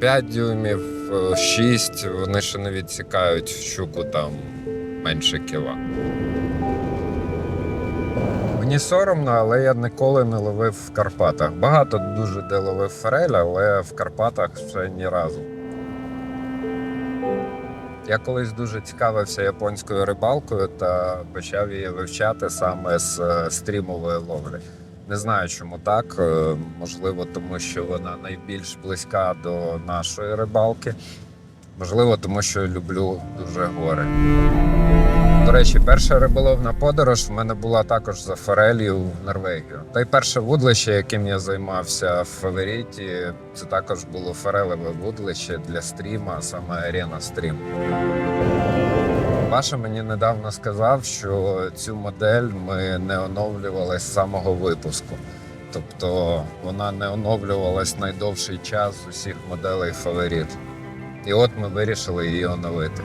Коротше, 5 дюймів, 6, вони ще не відсікають щуку там менше кіла. Мені соромно, але я ніколи не ловив в Карпатах. Багато дуже де ловив форель, але в Карпатах ще ні разу. Я колись дуже цікавився японською рибалкою та почав її вивчати саме з е, стрімової ловлі. Не знаю, чому так. Е, Можливо, тому що вона найбільш близька до нашої рибалки. Можливо, тому що люблю дуже гори. До речі, перша риболовна подорож в мене була також за форелью в Норвегію. Та й перше вудлище, яким я займався в фаворіті, це також було форелеве вудлище для стріма, саме Arena Stream. Паша мені недавно сказав, що цю модель ми не оновлювали з самого випуску. Тобто вона не оновлювалась найдовший час з усіх моделей фаворит. І от ми вирішили її оновити.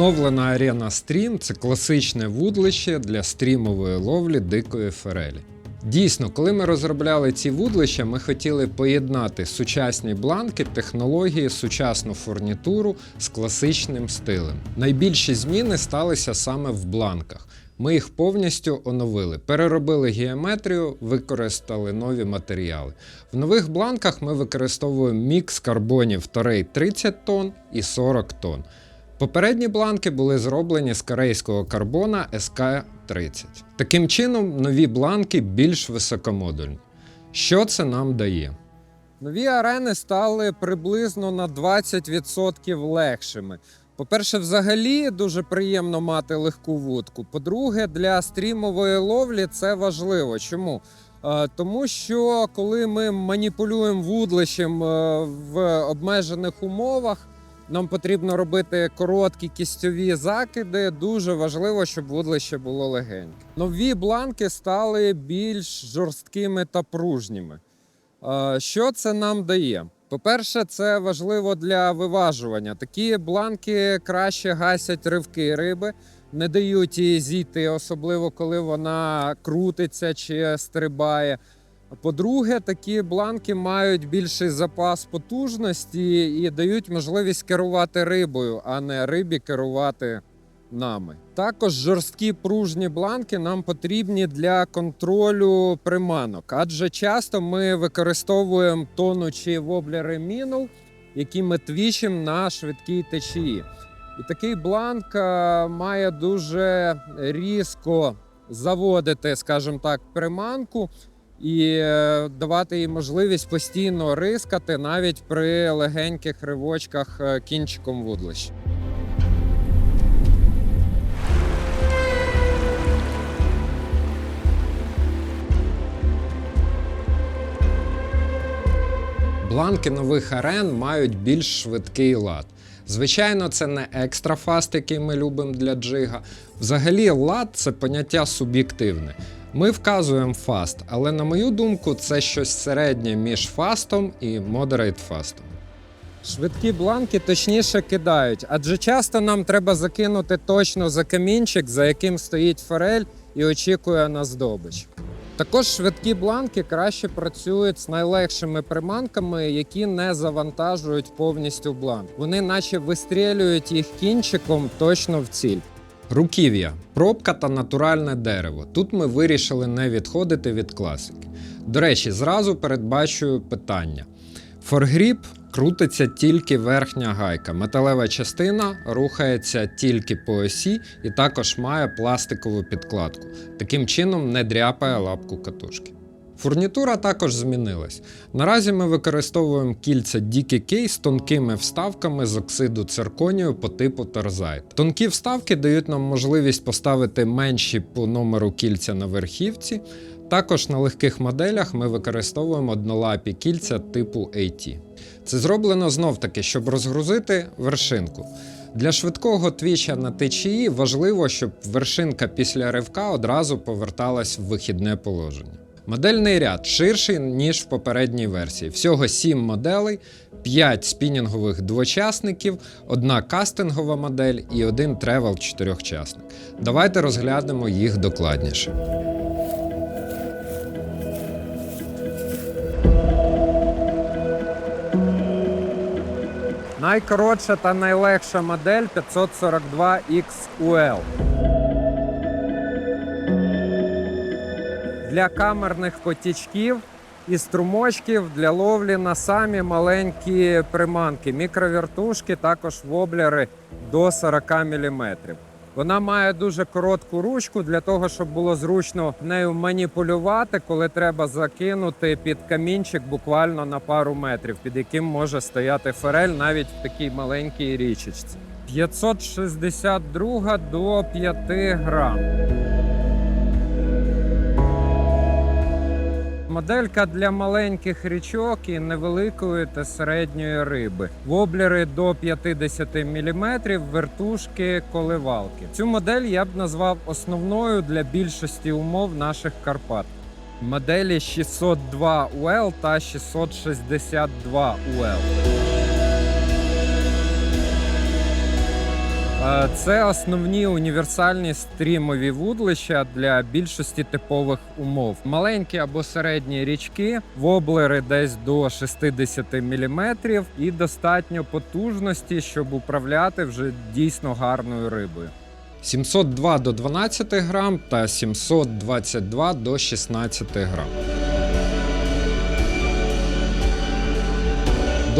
Оновлена арена Stream це класичне вудлище для стрімової ловлі дикої форелі. Дійсно, коли ми розробляли ці вудлища, ми хотіли поєднати сучасні бланки, технології, сучасну фурнітуру з класичним стилем. Найбільші зміни сталися саме в бланках. Ми їх повністю оновили, переробили геометрію, використали нові матеріали. В нових бланках ми використовуємо мікс карбонів Торей 30 тонн і 40 тонн. Попередні бланки були зроблені з корейського карбона SK30. Таким чином, нові бланки більш високомодульні. Що це нам дає? Нові арени стали приблизно на 20% легшими. По-перше, взагалі дуже приємно мати легку вудку. По-друге, для стрімової ловлі це важливо. Чому? Е, Тому що коли ми маніпулюємо вудлищем е, в обмежених умовах, нам потрібно робити короткі кістьові закиди. Дуже важливо, щоб вудлище було легеньке. Нові бланки стали більш жорсткими та пружніми. Що це нам дає? По-перше, це важливо для виважування. Такі бланки краще гасять ривки риби, не дають їй зійти, особливо коли вона крутиться чи стрибає. По-друге, такі бланки мають більший запас потужності і дають можливість керувати рибою, а не рибі керувати нами. Також жорсткі пружні бланки нам потрібні для контролю приманок, адже часто ми використовуємо тонучі воблери мінул, які ми твічимо на швидкій течії. І такий бланк е, має дуже різко заводити, скажімо так, приманку і е, давати їй можливість постійно рискати навіть при легеньких ривочках е, кінчиком вудлища. Бланки нових арен мають більш швидкий лад. Звичайно, це не екстра фаст, який ми любимо для джига. Взагалі, лад це поняття суб'єктивне. Ми вказуємо фаст, але на мою думку, це щось середнє між фастом і модерейт фастом. Швидкі бланки точніше кидають, адже часто нам треба закинути точно за камінчик, за яким стоїть форель і очікує на здобич. Також швидкі бланки краще працюють з найлегшими приманками, які не завантажують повністю бланк. Вони наче вистрілюють їх кінчиком точно в ціль. Руків'я, пробка та натуральне дерево. Тут ми вирішили не відходити від класики. До речі, зразу передбачую питання. Форгріп крутиться тільки верхня гайка. Металева частина рухається тільки по осі і також має пластикову підкладку. Таким чином не дряпає лапку катушки. Фурнітура також змінилась. Наразі ми використовуємо кільця DKK з тонкими вставками з оксиду цирконію по типу Торзайт. Тонкі вставки дають нам можливість поставити менші по номеру кільця на верхівці Також на легких моделях ми використовуємо однолапі кільця типу AT. Це зроблено знов-таки, щоб розгрузити вершинку. Для швидкого твіча на течії важливо, щоб вершинка після ривка одразу поверталась в вихідне положення. Модельний ряд ширший, ніж в попередній версії. Всього 7 моделей, 5 спінінгових двочасників, одна кастингова модель і один тревел чотирьохчасник. Давайте розглянемо їх докладніше. Найкоротша та найлегша модель 542XUL. Для камерних потічків і струмочків для ловлі на самі маленькі приманки, мікровертушки, також воблери до 40 мм. Вона має дуже коротку ручку для того, щоб було зручно нею маніпулювати, коли треба закинути під камінчик буквально на пару метрів, під яким може стояти форель навіть в такій маленькій річечці. 562 до 5 грам. Моделька для маленьких річок і невеликої та середньої риби. Воблери до 50 мм, вертушки, коливалки. Цю модель я б назвав основною для більшості умов наших Карпат. Моделі 602 UL та 662 UL. Це основні універсальні стрімові вудлища для більшості типових умов. Маленькі або середні річки, воблери десь до 60 мм і достатньо потужності, щоб управляти вже дійсно гарною рибою. 702 до 12 грам та 722 до 16 грам.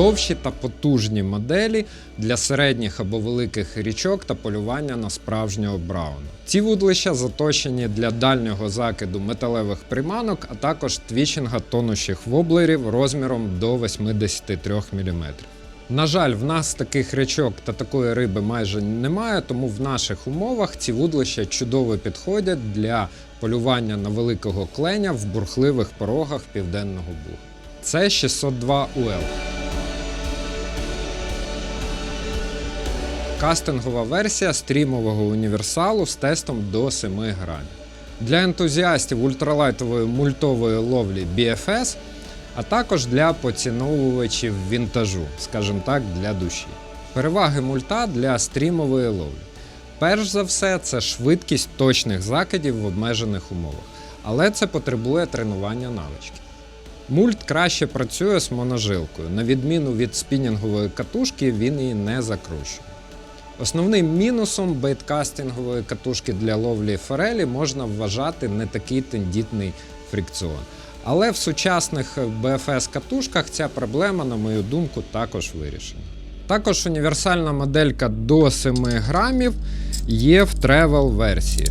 Довші та потужні моделі для середніх або великих річок та полювання на справжнього брауна. Ці вудлища заточені для дальнього закиду металевих приманок, а також твічинга тонущих воблерів розміром до 83 мм. На жаль, в нас таких річок та такої риби майже немає, тому в наших умовах ці вудлища чудово підходять для полювання на великого кленя в бурхливих порогах південного бугу. Це 602 UL. Кастингова версія стрімового універсалу з тестом до 7 грамів. Для ентузіастів ультралайтової мультової ловлі BFS, а також для поціновувачів вінтажу, скажімо так, для душі. Переваги мульта для стрімової ловлі. Перш за все, це швидкість точних закидів в обмежених умовах, але це потребує тренування навички. Мульт краще працює з моножилкою. На відміну від спінінгової катушки, він її не закручує. Основним мінусом бейткастингової катушки для ловлі форелі можна вважати не такий тендітний фрикціон. Але в сучасних BFS катушках ця проблема, на мою думку, також вирішена. Також універсальна моделька до 7 грамів є в travel версії.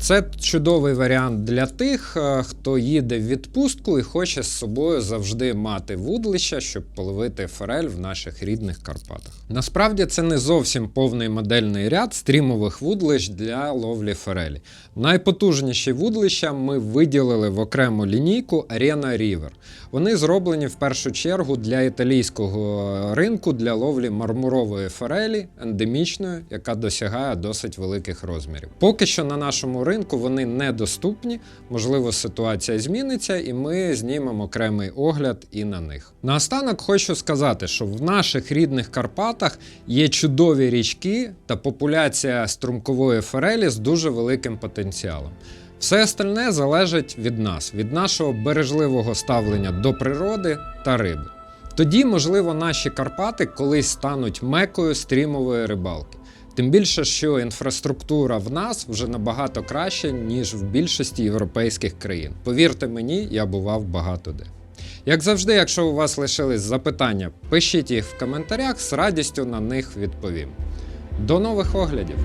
Це чудовий варіант для тих, е, хто їде в відпустку і хоче з собою завжди мати вудлища, щоб половити форель в наших рідних Карпатах. Насправді це не зовсім повний модельний ряд стрімових вудлищ для ловлі форелі. Найпотужніші вудлища ми виділили в окрему лінійку Arena River. Вони зроблені в першу чергу для італійського ринку для ловлі мармурової форелі, ендемічної, яка досягає досить великих розмірів. Поки що на нашому ринку вони недоступні, можливо, ситуація зміниться, і ми знімемо окремий огляд і на них. Наостанок хочу сказати, що в наших рідних Карпатах є чудові річки та популяція струмкової форелі з дуже великим потенціалом. Все остальне залежить від нас, від нашого бережливого ставлення до природи та риби. Тоді, можливо, наші Карпати колись стануть мекою стрімової рибалки. Тим більше, що інфраструктура в нас вже набагато краще, ніж в більшості європейських країн. Повірте мені, я бував багато де. Як завжди, якщо у вас лишились запитання, пишіть їх в коментарях, з радістю на них відповім. До нових оглядів!